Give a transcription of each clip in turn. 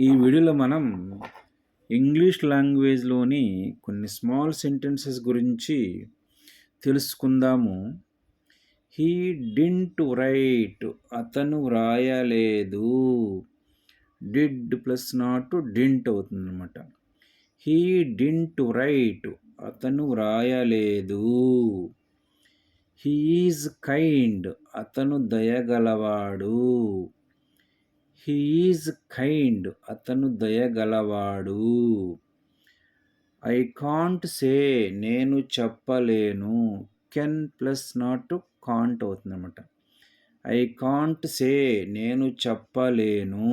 ఈ వీడియోలో మనం ఇంగ్లీష్ లాంగ్వేజ్లోని కొన్ని స్మాల్ సెంటెన్సెస్ గురించి తెలుసుకుందాము. హీ డింట్ రైట్ అతను వ్రాయలేదు డిడ్ ప్లస్ నాట్ డింట్ అవుతుందన్నమాట. హీ డింట్ రైట్ అతను వ్రాయలేదు హీఈజ్ కైండ్ అతను దయగలవాడు. హీఈజ్ కైండ్ అతను దయగలవాడు. ఐ కాంట్ సే నేను చెప్పలేను. కెన్ ప్లస్ నాట్ కాంట్ అవుతుంది అనమాట ఐ కాంట్ సే నేను చెప్పలేను.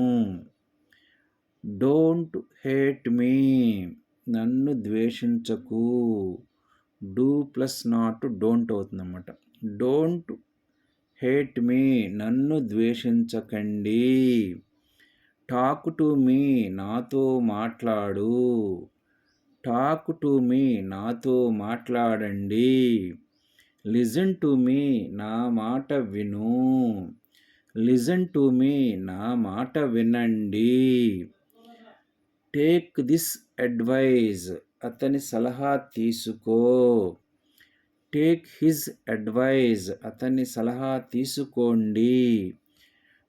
డోంట్ హేట్ మీ నన్ను ద్వేషించకు. డూ ప్లస్ నాట్ డోంట్ అవుతుందన్నమాట. డోంట్ హేట్ మీ నన్ను ద్వేషించకండి. టాక్ టు మీ నాతో మాట్లాడు. టాక్ టు మీ నాతో మాట్లాడండి. లిజన్ టు మీ నా మాట విను. లిజన్ టు మీ నా మాట వినండి. టేక్ దిస్ అడ్వైజ్ అతని సలహా తీసుకో. టేక్ హిజ్ అడ్వైజ్ అతని సలహా తీసుకోండి.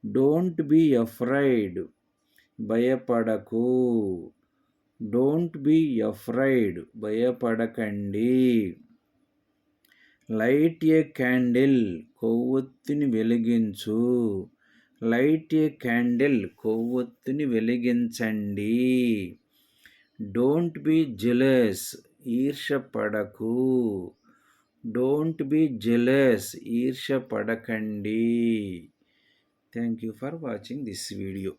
డోంట్ బీ అఫ్రైడ్ భయపడకు. డోంట్ బీ అఫ్రైడ్ భయపడకండి. లైట్ ఏ క్యాండిల్ కొవ్వొత్తిని వెలిగించు. లైట్ ఏ క్యాండిల్ కొవ్వొత్తిని వెలిగించండి. డోంట్ బీ జెలస్ ఈర్షపడకు డోంట్ బీ జెలస్ ఈర్ష పడకండి thank you for watching this video